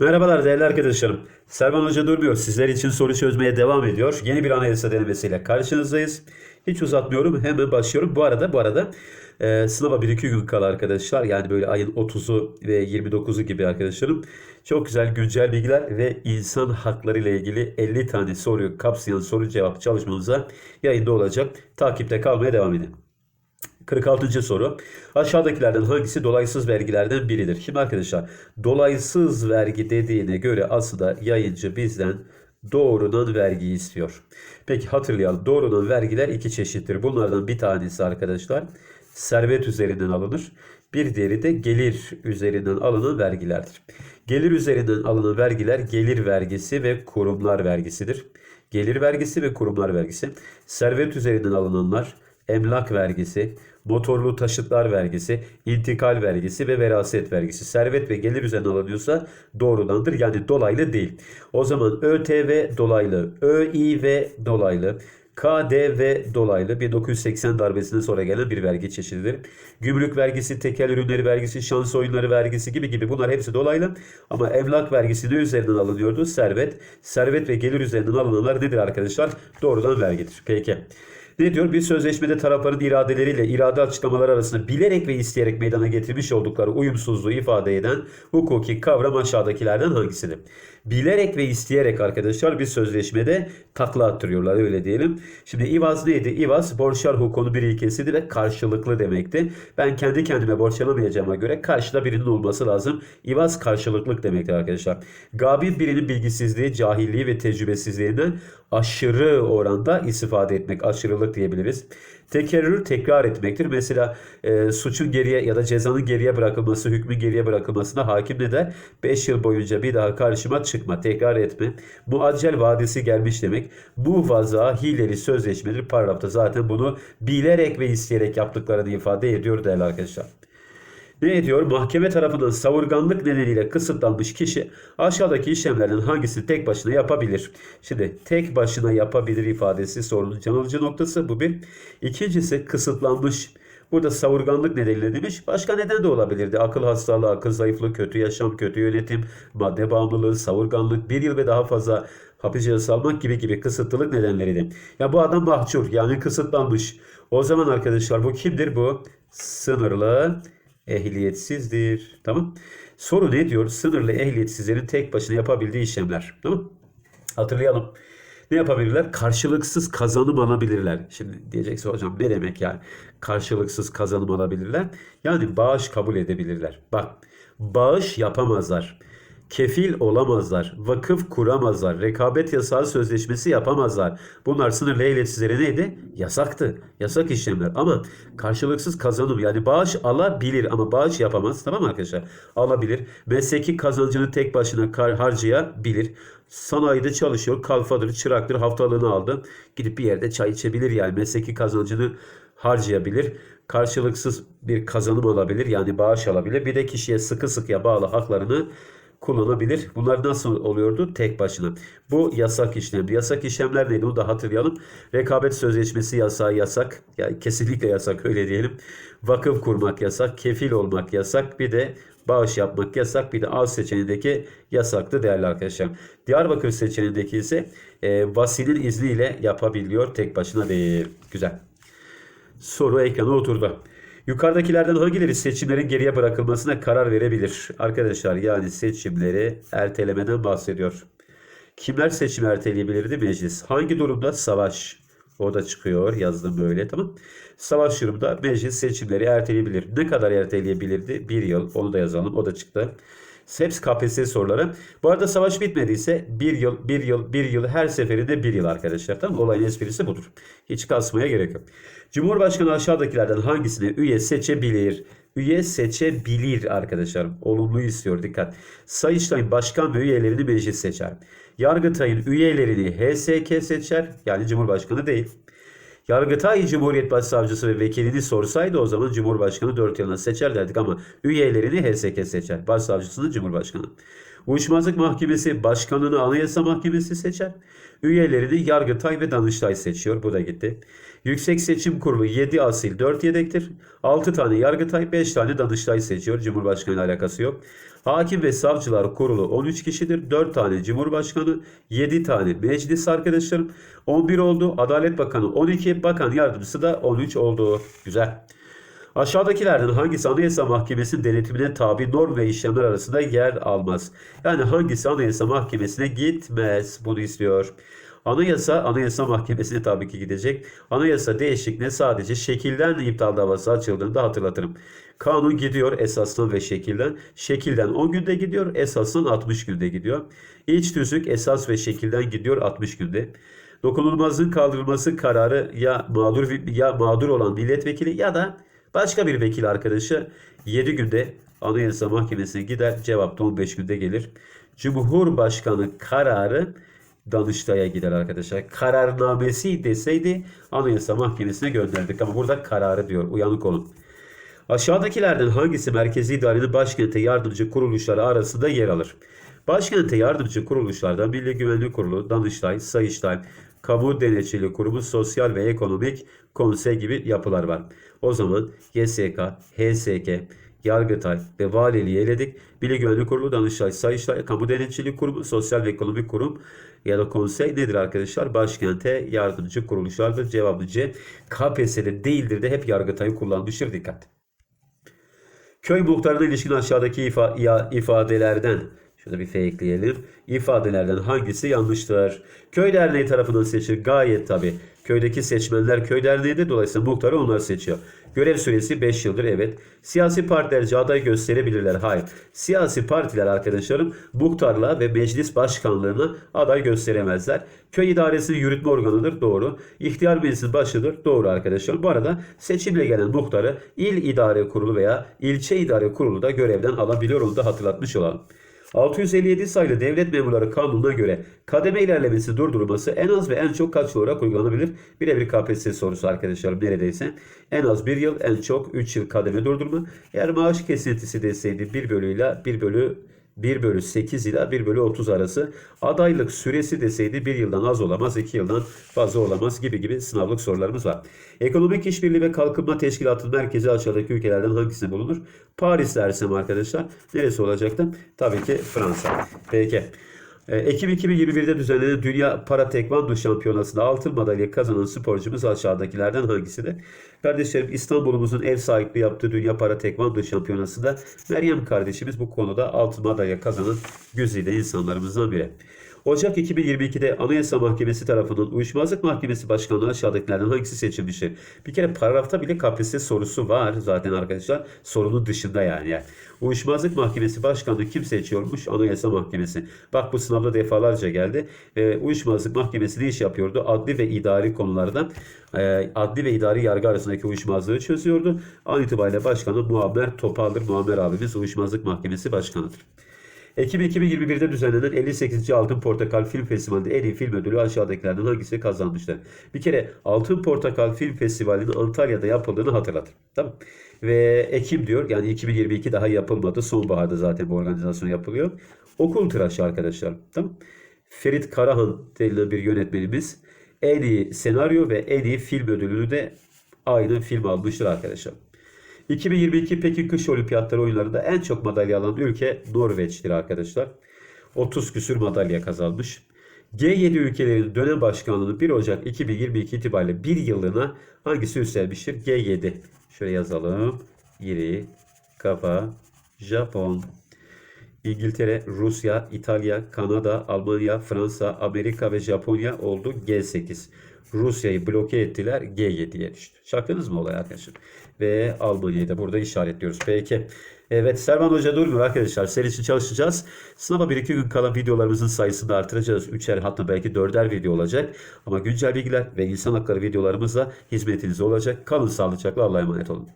Merhabalar değerli arkadaşlarım. Servan Hoca durmuyor. Sizler için soru çözmeye devam ediyor. Yeni bir anayasa denemesiyle karşınızdayız. Hiç uzatmıyorum. Hemen başlıyorum. Bu arada bu arada e, sınava 1-2 gün kala arkadaşlar. Yani böyle ayın 30'u ve 29'u gibi arkadaşlarım. Çok güzel güncel bilgiler ve insan hakları ile ilgili 50 tane soruyu kapsayan soru cevap çalışmamıza yayında olacak. Takipte kalmaya devam edin. 46. soru. Aşağıdakilerden hangisi dolaysız vergilerden biridir? Şimdi arkadaşlar dolaysız vergi dediğine göre aslında yayıncı bizden doğrudan vergi istiyor. Peki hatırlayalım. Doğrudan vergiler iki çeşittir. Bunlardan bir tanesi arkadaşlar servet üzerinden alınır. Bir diğeri de gelir üzerinden alınan vergilerdir. Gelir üzerinden alınan vergiler gelir vergisi ve kurumlar vergisidir. Gelir vergisi ve kurumlar vergisi. Servet üzerinden alınanlar emlak vergisi, motorlu taşıtlar vergisi, intikal vergisi ve veraset vergisi. Servet ve gelir üzerinden alınıyorsa doğrudandır. Yani dolaylı değil. O zaman ÖTV dolaylı, ÖİV dolaylı, KDV dolaylı 1980 darbesinden sonra gelen bir vergi çeşididir. Gümrük vergisi, tekel ürünleri vergisi, şans oyunları vergisi gibi gibi bunlar hepsi dolaylı. Ama emlak vergisi ne üzerinden alınıyordu? Servet. Servet ve gelir üzerinden alınanlar nedir arkadaşlar? Doğrudan vergidir. Peki. Ne diyor? Bir sözleşmede tarafların iradeleriyle irade açıklamaları arasında bilerek ve isteyerek meydana getirmiş oldukları uyumsuzluğu ifade eden hukuki kavram aşağıdakilerden hangisidir? Bilerek ve isteyerek arkadaşlar bir sözleşmede takla attırıyorlar öyle diyelim. Şimdi İvaz neydi? İvaz borçlar hukukunun bir ilkesidir ve karşılıklı demekti. Ben kendi kendime borçlanamayacağıma göre karşıda birinin olması lazım. İvaz karşılıklık demektir arkadaşlar. Gabin birinin bilgisizliği, cahilliği ve tecrübesizliğinden aşırı oranda istifade etmek, aşırılık diyebiliriz. Tekerrür tekrar etmektir. Mesela e, suçun geriye ya da cezanın geriye bırakılması, hükmün geriye bırakılmasına hakim ne der? 5 yıl boyunca bir daha karşıma çıkma, tekrar etme. Muaccel vadesi gelmiş demek. Bu vaza hileli sözleşmedir. Paragrafta zaten bunu bilerek ve isteyerek yaptıklarını ifade ediyor değerli arkadaşlar. Ne ediyor? Mahkeme tarafından savurganlık nedeniyle kısıtlanmış kişi aşağıdaki işlemlerden hangisini tek başına yapabilir? Şimdi tek başına yapabilir ifadesi sorunun can alıcı noktası bu bir. İkincisi kısıtlanmış. Burada savurganlık nedeniyle demiş. Başka neden de olabilirdi. Akıl hastalığı, akıl zayıflığı, kötü yaşam, kötü yönetim, madde bağımlılığı, savurganlık, bir yıl ve daha fazla hapis cezası almak gibi gibi kısıtlılık nedenleriydi. Ya bu adam mahcur yani kısıtlanmış. O zaman arkadaşlar bu kimdir bu? Sınırlı ehliyetsizdir. Tamam. Soru ne diyor? Sınırlı ehliyetsizlerin tek başına yapabildiği işlemler. Tamam. Hatırlayalım. Ne yapabilirler? Karşılıksız kazanım alabilirler. Şimdi diyeceksin hocam ne demek yani? Karşılıksız kazanım alabilirler. Yani bağış kabul edebilirler. Bak bağış yapamazlar. Kefil olamazlar, vakıf kuramazlar, rekabet yasağı sözleşmesi yapamazlar. Bunlar sınırlı ehliyetsizlere neydi? Yasaktı. Yasak işlemler. Ama karşılıksız kazanım yani bağış alabilir ama bağış yapamaz. Tamam mı arkadaşlar? Alabilir. Mesleki kazancını tek başına kar harcayabilir. Sanayide çalışıyor. Kalfadır, çıraktır. Haftalığını aldı. Gidip bir yerde çay içebilir yani. Mesleki kazancını harcayabilir. Karşılıksız bir kazanım alabilir. Yani bağış alabilir. Bir de kişiye sıkı sıkıya bağlı haklarını kullanabilir. Bunlar nasıl oluyordu? Tek başına. Bu yasak işlem. Yasak işlemler neydi? Onu da hatırlayalım. Rekabet sözleşmesi yasağı yasak. Yani kesinlikle yasak öyle diyelim. Vakıf kurmak yasak. Kefil olmak yasak. Bir de bağış yapmak yasak. Bir de A seçeneğindeki yasaktı değerli arkadaşlar. Diyarbakır seçeneğindeki ise e, vasinin izniyle yapabiliyor. Tek başına değil. Güzel. Soru ekrana oturdu. Yukarıdakilerden hangileri seçimlerin geriye bırakılmasına karar verebilir? Arkadaşlar yani seçimleri ertelemeden bahsediyor. Kimler seçimi erteleyebilirdi? Meclis. Hangi durumda? Savaş. O da çıkıyor. Yazdım böyle tamam. Savaş durumda meclis seçimleri erteleyebilir. Ne kadar erteleyebilirdi? Bir yıl. Onu da yazalım. O da çıktı. Hepsi KPSS soruları. Bu arada savaş bitmediyse bir yıl, bir yıl, bir yıl her seferinde bir yıl arkadaşlar. Tamam? Olayın esprisi budur. Hiç kasmaya gerek yok. Cumhurbaşkanı aşağıdakilerden hangisine üye seçebilir? Üye seçebilir arkadaşlar. Olumlu istiyor dikkat. Sayıştay'ın başkan ve üyelerini meclis seçer. Yargıtay'ın üyelerini HSK seçer. Yani Cumhurbaşkanı değil. Yargıtay Cumhuriyet Başsavcısı ve vekilini sorsaydı o zaman Cumhurbaşkanı 4 yılına seçer derdik ama üyelerini HSK seçer. Başsavcısını Cumhurbaşkanı. Uyuşmazlık Mahkemesi başkanını Anayasa Mahkemesi seçer. Üyelerini Yargıtay ve Danıştay seçiyor. Bu da gitti. Yüksek Seçim Kurulu 7 asil 4 yedektir. 6 tane Yargıtay 5 tane Danıştay seçiyor. Cumhurbaşkanı alakası yok. Hakim ve Savcılar Kurulu 13 kişidir. 4 tane Cumhurbaşkanı, 7 tane meclis arkadaşlarım. 11 oldu. Adalet Bakanı 12, Bakan Yardımcısı da 13 oldu. Güzel. Aşağıdakilerden hangisi Anayasa Mahkemesi'nin denetimine tabi norm ve işlemler arasında yer almaz? Yani hangisi Anayasa Mahkemesi'ne gitmez? Bunu istiyor. Anayasa, Anayasa Mahkemesi'ne tabii ki gidecek. Anayasa değişikliğine sadece şekilden iptal davası açıldığında hatırlatırım. Kanun gidiyor esasdan ve şekilden. Şekilden 10 günde gidiyor, esasdan 60 günde gidiyor. İç tüzük esas ve şekilden gidiyor 60 günde. Dokunulmazlığın kaldırılması kararı ya mağdur ya mağdur olan milletvekili ya da başka bir vekil arkadaşı 7 günde Anayasa Mahkemesi'ne gider. Cevap da 15 günde gelir. Cumhurbaşkanı kararı Danıştay'a gider arkadaşlar. Kararnamesi deseydi Anayasa Mahkemesi'ne gönderdik ama burada kararı diyor. Uyanık olun. Aşağıdakilerden hangisi merkezi idarenin başkente yardımcı kuruluşları arasında yer alır? Başkente yardımcı kuruluşlardan Milli Güvenlik Kurulu, Danıştay, Sayıştay, Kamu Denetçiliği Kurumu, Sosyal ve Ekonomik Konsey gibi yapılar var. O zaman YSK, HSK, Yargıtay ve Valiliği eledik. Milli Güvenlik Kurulu, Danıştay, Sayıştay, Kamu Denetçiliği Kurumu, Sosyal ve Ekonomik Kurum ya da konsey nedir arkadaşlar? Başkente yardımcı kuruluşlardır. Cevabı C. KPSS'de değildir de hep Yargıtay'ı kullanmıştır. Dikkat. Köy muhtarına ilişkin aşağıdaki ifa ifadelerden Şurada bir F ekleyelim. İfadelerden hangisi yanlıştır? Köy derneği tarafından seçilir. Gayet tabi. Köydeki seçmenler köy derneğinde dolayısıyla muhtarı onlar seçiyor. Görev süresi 5 yıldır evet. Siyasi partilerce aday gösterebilirler. Hayır. Siyasi partiler arkadaşlarım muhtarlığa ve meclis başkanlığına aday gösteremezler. Köy idaresinin yürütme organıdır. Doğru. İhtiyar meclisin başıdır. Doğru arkadaşlar. Bu arada seçimle gelen muhtarı il idare kurulu veya ilçe idare kurulu da görevden alabiliyor. Onu da hatırlatmış olalım. 657 sayılı devlet memurları kanununa göre kademe ilerlemesi durdurulması en az ve en çok kaç olarak uygulanabilir? Birebir KPSS sorusu arkadaşlarım neredeyse. En az 1 yıl en çok 3 yıl kademe durdurma. Eğer maaş kesintisi deseydi 1 bölü ile 1 bölü 1 bölü 8 ile 1 bölü 30 arası. Adaylık süresi deseydi 1 yıldan az olamaz, 2 yıldan fazla olamaz gibi gibi sınavlık sorularımız var. Ekonomik İşbirliği ve Kalkınma Teşkilatı'nın merkezi aşağıdaki ülkelerden hangisinde bulunur? Paris dersem arkadaşlar. Neresi olacaktı? Tabii ki Fransa. Peki. Ee, Ekim 2021'de düzenlenen Dünya Para Tekvando Şampiyonası'nda altın madalya kazanan sporcumuz aşağıdakilerden hangisidir? Kardeşlerim İstanbul'umuzun ev sahipliği yaptığı Dünya Para Tekvando Şampiyonası'nda Meryem kardeşimiz bu konuda altın madalya kazanan güzide insanlarımızdan biri. Ocak 2022'de Anayasa Mahkemesi tarafından Uyuşmazlık Mahkemesi Başkanlığı aşağıdakilerden hangisi seçilmiştir? Bir kere paragrafta bile KPSS sorusu var zaten arkadaşlar. Sorunun dışında yani. yani. Uyuşmazlık Mahkemesi Başkanlığı kim seçiyormuş? Anayasa Mahkemesi. Bak bu sınavda defalarca geldi. Ee, Uyuşmazlık Mahkemesi ne iş yapıyordu? Adli ve idari konularda e, adli ve idari yargı arasındaki uyuşmazlığı çözüyordu. An itibariyle başkanı Muammer Topal'dır. Muammer abimiz Uyuşmazlık Mahkemesi Başkanı'dır. Ekim 2021'de düzenlenen 58. Altın Portakal Film Festivali'nde en iyi film ödülü aşağıdakilerden hangisi kazanmıştır? Bir kere Altın Portakal Film Festivali'nin Antalya'da yapıldığını hatırlatın. Tamam. Ve Ekim diyor yani 2022 daha yapılmadı. Sonbaharda zaten bu organizasyon yapılıyor. Okul tıraşı arkadaşlar. Tamam. Ferit Karahan denilen bir yönetmenimiz en iyi senaryo ve en iyi film ödülünü de aynı film almıştır arkadaşlar. 2022 Pekin Kış Olimpiyatları oyunlarında en çok madalya alan ülke Norveç'tir arkadaşlar. 30 küsür madalya kazanmış. G7 ülkelerinin dönem başkanlığını 1 Ocak 2022 itibariyle bir yıllığına hangisi üstlenmiştir? G7. Şöyle yazalım. İri, Kafa, Japon, İngiltere, Rusya, İtalya, Kanada, Almanya, Fransa, Amerika ve Japonya oldu G8. Rusya'yı bloke ettiler G7'ye düştü. Çaktınız mı olay arkadaşlar? Ve Almanya'yı da burada işaretliyoruz. Peki. Evet Servan Hoca durmuyor arkadaşlar. Seri için çalışacağız. Sınava 1-2 gün kalan videolarımızın sayısını artıracağız. 3'er hatta belki 4'er video olacak. Ama güncel bilgiler ve insan hakları videolarımızla hizmetinizde olacak. Kalın sağlıcakla Allah'a emanet olun.